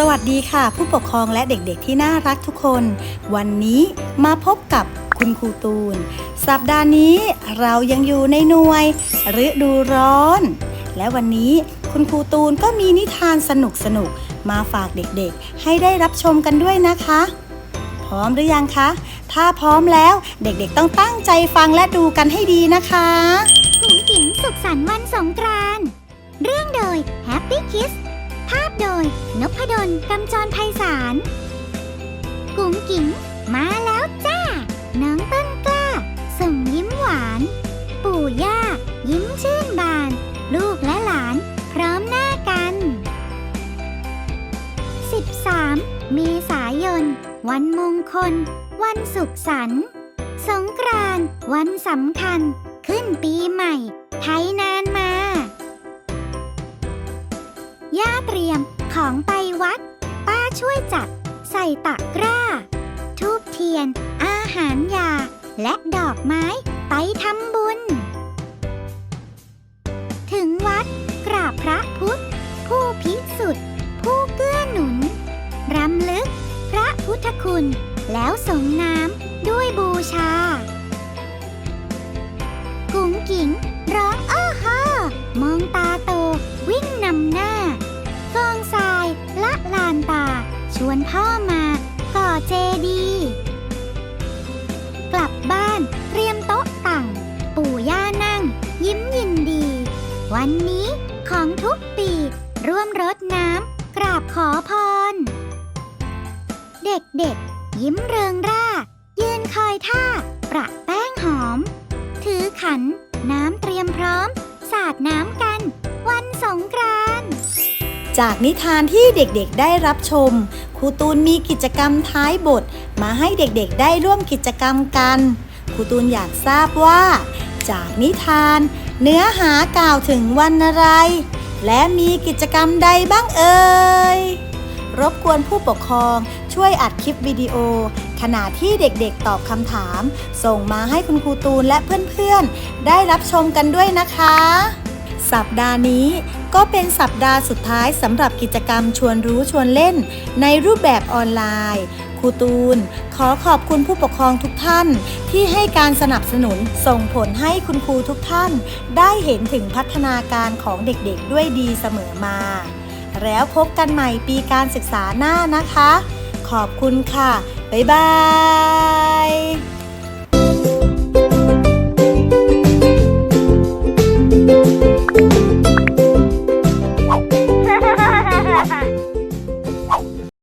สวัสดีค่ะ ผู้ปกครองและเด็กๆ ที่น่ารักทุกคน วันนี้มาพบกับคุณครูตูน สัปดาห์นี้เรายังอยู่ในหน่วยฤดูร้อน และวันนี้คุณครูตูนก็มีนิทานสนุกๆมาฝากเด็กๆ ให้ได้รับชมกันด้วยนะคะ พร้อมหรือยังคะ ถ้าพร้อมแล้วเด็กๆต้องตั้งใจฟังและดูกันให้ดีนะคะกุ๋งกิ๋งสุขสันต์วันสงกรานต์เรื่องโดย Happy Kids โดยนพดลกำจรไพศาล กุ๋งกิ๋งมาแล้วจ้า น้องต้นกล้า ส่งยิ้มหวาน ปู่ย่า ยิ้มชื่นบาน ลูกและหลาน พร้อมหน้ากัน 13 เมษายน วันมงคล วันสุขสันต์สงกรานต์วันสำคัญ ขึ้นปีใหม่ ไทยนา ของไปวัด ป้าช่วยจัด ใส่ตะกร้า ทูบเทียน อาหารยา และดอกไม้ไปทำบุญ ถึงวัด กราบพระพุทธ ผู้พิสุทธิ์ผู้เกื้อหนุน รำลึก พระพุทธคุณ แล้วส่งน้ำด้วยบูชา วนพ่อมา ก่อเจดี กลับบ้านเตรียมโต๊ะตั้งปู่ย่านั่ง ยิ้มยินดี วันนี้ของทุกปี ร่วมรดน้ำกราบขอพร เด็กๆ ยิ้มเริงร่า ยืนคอยท่า ประแป้งหอม ถือขัน น้ำเตรียมพร้อม สาดน้ำกัน วันสงกราน จากนิทานที่เด็กๆได้รับชม ครูตูนมีกิจกรรมท้ายบท มาให้เด็กๆได้ร่วมกิจกรรมกัน ครูตูนอยากทราบว่า จากนิทาน เนื้อหากล่าวถึงวันอะไร และมีกิจกรรมใดบ้างเอ่ย รบกวนผู้ปกครองช่วยอัดคลิปวิดีโอ ขณะที่เด็กๆตอบคำถาม ส่งมาให้คุณครูตูนและเพื่อนๆ ได้รับชมกันด้วยนะคะ สัปดาห์นี้ก็เป็นสัปดาห์สุดท้ายสำหรับกิจกรรมชวนรู้ชวนเล่น ในรูปแบบออนไลน์ครูตูน ขอขอบคุณผู้ปกครองทุกท่าน ที่ให้การสนับสนุนส่งผลให้คุณครูทุกท่าน ได้เห็นถึงพัฒนาการของเด็กๆด้วยดีเสมอมา แล้วพบกันใหม่ปีการศึกษาหน้านะคะ ขอบคุณค่ะ บ๊ายบาย